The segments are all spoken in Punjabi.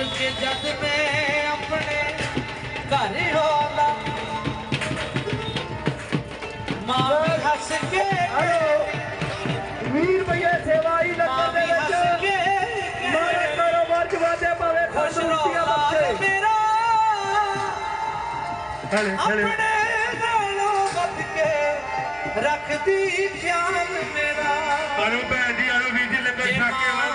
ਮੁੜ ਕੇ ਜਦ ਮੈਂ ਆਪਣੇ ਘਰ ਆਉਂਦਾ ਮਾਂ ਵੀ ਹੱਸ ਕੇ ਵੀਰ ਭਈਏ ਸੇਵਾ ਹੀ ਮਾਂ ਲੰਗਰ ਵੀ ਦੇ ਹੱਸ ਵਿੱਚ। ਕੇ ਮਾਰੇ ਕਾਰੋਬਾਰ ਚ ਵਾਦੇ ਪਾਵੇ ਖੁਸ਼ ਖੁਸ਼ੀਆਂ ਰੋਲਾ ਬਖਸ਼ੇ ਮੇਰਾ। ਹਲੇ ਆਪਣੇ ਨਾਲੋਂ ਵੱਧ ਕੇ ਰੱਖਦੀ ਖਿਆਲ ਮੇਰਾ। ਆਰੋ ਭੈਣ ਜੀ ਆਰੋ ਵੀਰ ਜੀ ਲੰਗਰ ਛਕ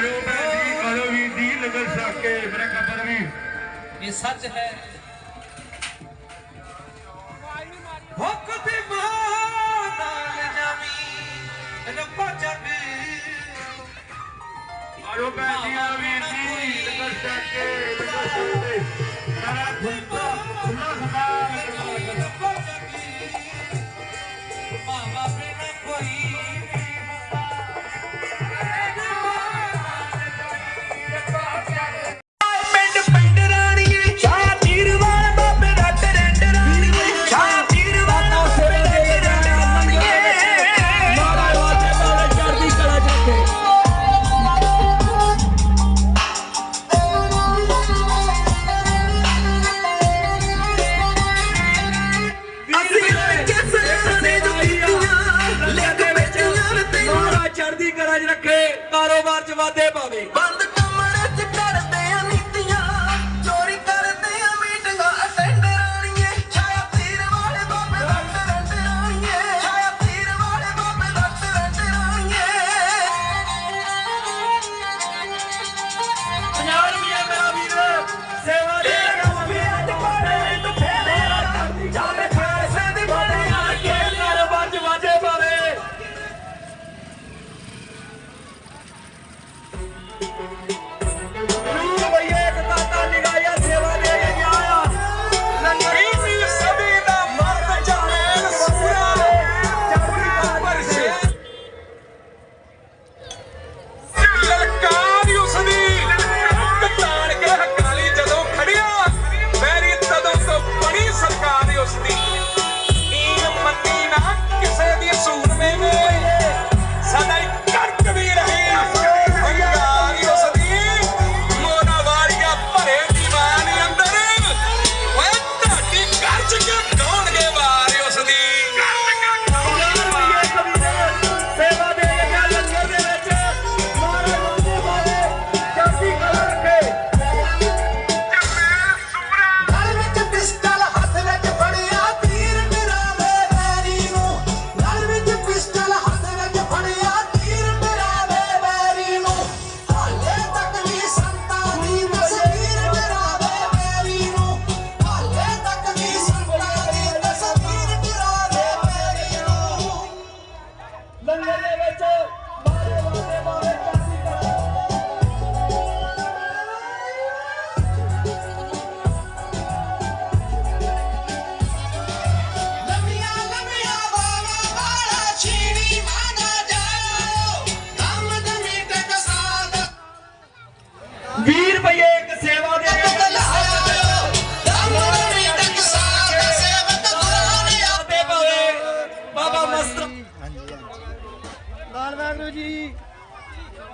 ਆਰੋ ਭੈਣ ਜੀ ਆਰੋ ਵੀਰ ਜੀ ਲੰਗਰ ਛਕ ਕੇ ਮੇਰੇ ਕੱਪੜ ਵੀ। ਇਹ ਸੱਚ ਹੈ। ਹੁਕ ਤੇ ਮਾਨਾਲ ਜਾਵੀ ਰੱਬਾ ਜਗ ਆਰੋ ਭੈਣ ਜੀ ਆਰੋ ਵੀਰ ਜੀ ਲੰਗਰ ਛਕ ਕੇ ਲੰਗਰ ਛਕ ਕੇ। ਸਾਰਾ ਖੁੱਲਾ ਖੁੱਲਾ ਸਮਾਨ ਰੱਬਾ ਜਗ ਮਾਵਾ ਬਿਨਾ ਕੋਈ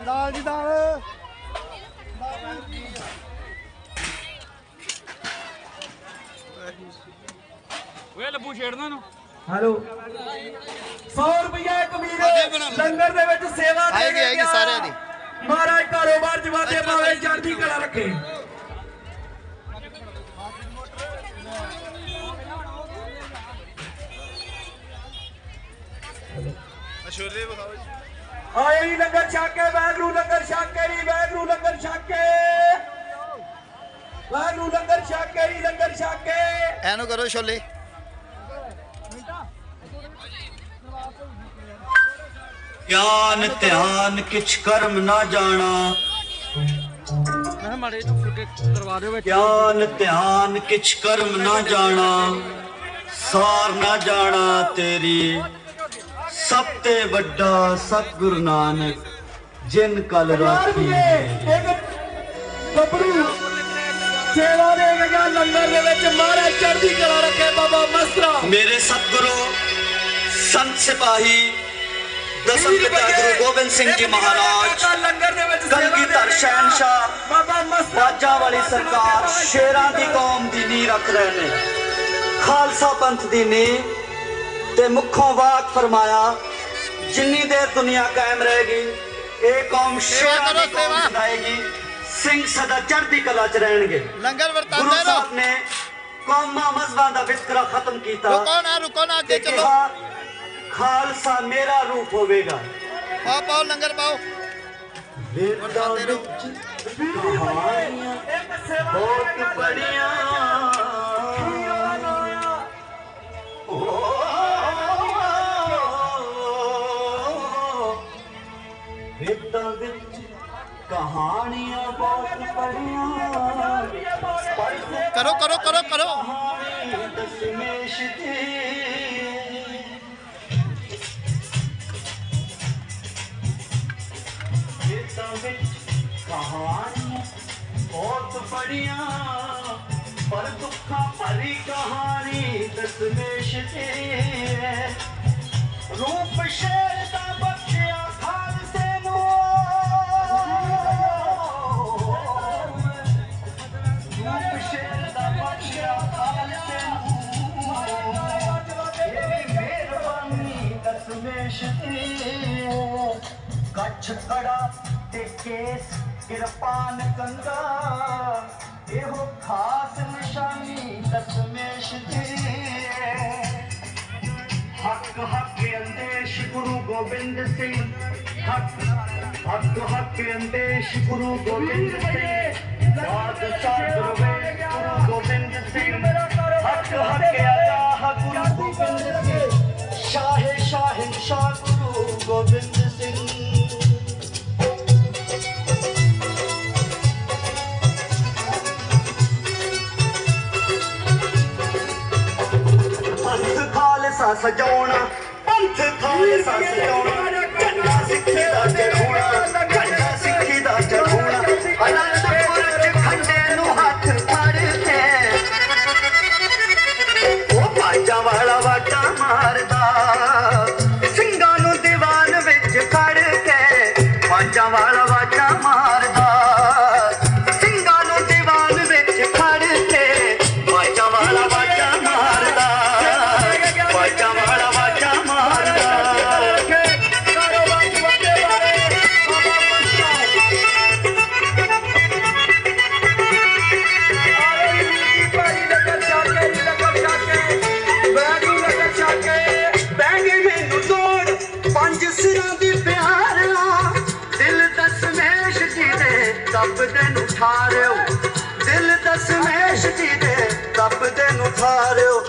ਲਾਲ ਜੀ ਦਾਲ ਹੈਲੋ। 100 ਰੁਪਏ ਕਬੀਰ ਲੰਗਰ ਦੇ ਵਿੱਚ ਸੇਵਾ ਦੇ ਆਏਗੀ, ਕੇ ਆਏਗੀ। ਸਾਰਿਆਂ ਦੀ। ਮਹਾਰਾਜ ਕਾਰੋਬਾਰ ਚ ਵਾਦੇ ਪਾਵੇ ਚੜਦੀ ਕਲਾ ਰੱਖੇ। ਛੋਲੇ ਵਿਖਾਓ ਜੀ। ਆਏ ਹੀ ਲੰਗਰ ਛਕ ਕੇ ਵੈਗਰੂ ਲੰਗਰ ਛਕ ਕੇ ਰੀ ਵੈਗਰੂ ਲੰਗਰ ਛਕ ਕੇ। ਵੈਗਰੂ ਲੰਗਰ ਛਕ ਕੇ ਰੀ ਲੰਗਰ ਛਕ ਕੇ। ਐਨੂੰ ਕਰੋ ਛੋਲੇ। ਗਿਆਨ ਧਿਆਨ ਕਿਛ ਕਰਮ ਨਾ ਜਾਣਾ। ਮਾੜੇ ਨੂੰ ਫੁੱਟੇ ਕਰਵਾ ਦਿਓ ਵਿੱਚ। ਗਿਆਨ ਧਿਆਨ ਕਿਛ ਕਰਮ ਨਾ ਜਾਣਾ। ਸਾਰ ਨਾ ਜਾਣਾ ਤੇਰੀ। ਸਭ ਤੇ ਵੱਡਾ ਸਤਿਗੁਰੂ ਨਾਨਕ ਜਿਨ ਕਲ ਰਾਖੀ ਇੱਕ ਗੱਭਰੂ ਸੇਵਾ ਦੇ ਗਿਆ ਲੰਗਰ ਦੇ ਵਿੱਚ ਮਹਾਰਾਜ ਚੜ੍ਹਦੀ ਕਲਾ ਰੱਖੇ ਬਾਬਾ ਮਸਰਾ ਮੇਰੇ ਸਤਿਗੁਰੂ ਸੰਤ ਸਿਪਾਹੀ ਦਸਮ ਪਿਤਾ ਗੁਰੂ ਗੋਬਿੰਦ ਸਿੰਘ ਜੀ ਮਹਾਰਾਜ ਲੰਗਰ ਦੇ ਵਿੱਚ ਕਲਗੀਧਰ ਸ਼ਹਿਨशाह ਬਾਬਾ ਮਸਤ ਬਾਜਾਂ ਵਾਲੀ ਸਰਕਾਰ ਸ਼ੇਰਾਂ ਦੀ ਕੌਮ ਦੀ ਨੀਂਹ ਰੱਖ ਰਹੇ ਨੇ। ਖਾਲਸਾ ਪੰਥ ਦੀ ਨੀਂਹ ਤੇ ਮੁੱਖੋਂ ਵਾਕ ਫਰਮਾਇਆ ਜਿੰਨੀ ਦੇਰ ਦੁਨੀਆ ਕਾਇਮ ਰਹੇਗੀ ਇਹ ਕੌਮ ਸ਼ੇਰਾਂ ਦੀ ਕੌਮ ਸਿੰਘ ਸਦਾ ਚੜ੍ਹਦੀ ਕਲਾ ਚ ਰਹਿਣਗੇ। ਲੰਗਰ ਗੁਰੂ ਵਰਤਾਂਦੇ ਰਹੋ ਨੇ ਕੌਮਾਂ ਮਜ਼ਬਾਂ ਦਾ ਵਿਤਕਰਾ ਖਤਮ ਕੀਤਾ। ਰੁਕੋ ਨਾ ਰੁਕੋ ਨਾ ਅੱਗੇ ਚੱਲੋ। ਖਾਲਸਾ ਮੇਰਾ ਰੂਪ ਹੋਵੇਗਾ। ਪਾਓ ਪਾਓ ਲੰਗਰ ਪਾਓ। ਵੇਦਾਂ ਵਰਤਾਂਦੇ ਰਹੋ। ਕਰੋ ਕਰੋ ਕਰੋ ਕਰੋ। ਕਹਾਣੀ ਦਸਮੇਸ਼ ਦੀ ਵੇਦਾਂ ਬਹੁਤ ਬੜੀਆਂ ਪਰ ਦੁੱਖਾਂ ਭਰੀ ਕਹਾਣੀ ਦਸਮੇਸ਼ ਦੀ ਰੂਪ ਸ਼ੇਰ ਦਾ ਬਖਸ਼ਿਆ ਖਾਲਸੇ ਨੂੰ ਰੂਪ ਸ਼ੇਰ ਕੱਛ ਖੜਾ ਤੇ ਕੇਸ ਕਿਰਪਾਨ ਕੰਗਾ ਇਹੋ ਖਾਸ ਨਿਸ਼ਾਨੀ ਦਸਮੇਸ਼ ਦੀ ਹੱਕ ਹੱਕ ਅੰਦੇਸ਼ ਗੁਰੂ ਗੋਬਿੰਦ ਸਿੰਘ ਹੱਕ ਹੱਕ ਹੱਕ ਅੰਦੇਸ਼ ਗੁਰੂ ਗੋਬਿੰਦ ਸਿੰਘ ਬਾਦ ਸਾਧਰ ਵੇ ਖਾਲਸਾ ਸਜਾਉਣਾ ਪੰਥ ਖਾਲਸਾ ਸਜਾਉਣਾ ਝੰਡਾ ਸਿੱਖੀ ਦਾ ਚੜਾਉਣਾ ਤਪਦੇ ਨੂੰ ਠਾਰਿਓ। ਦਿਲ ਦਸਮੇਸ਼ ਜੀ ਦੇ ਤਪਦੇ ਨੂੰ ਠਾਰਿਓ।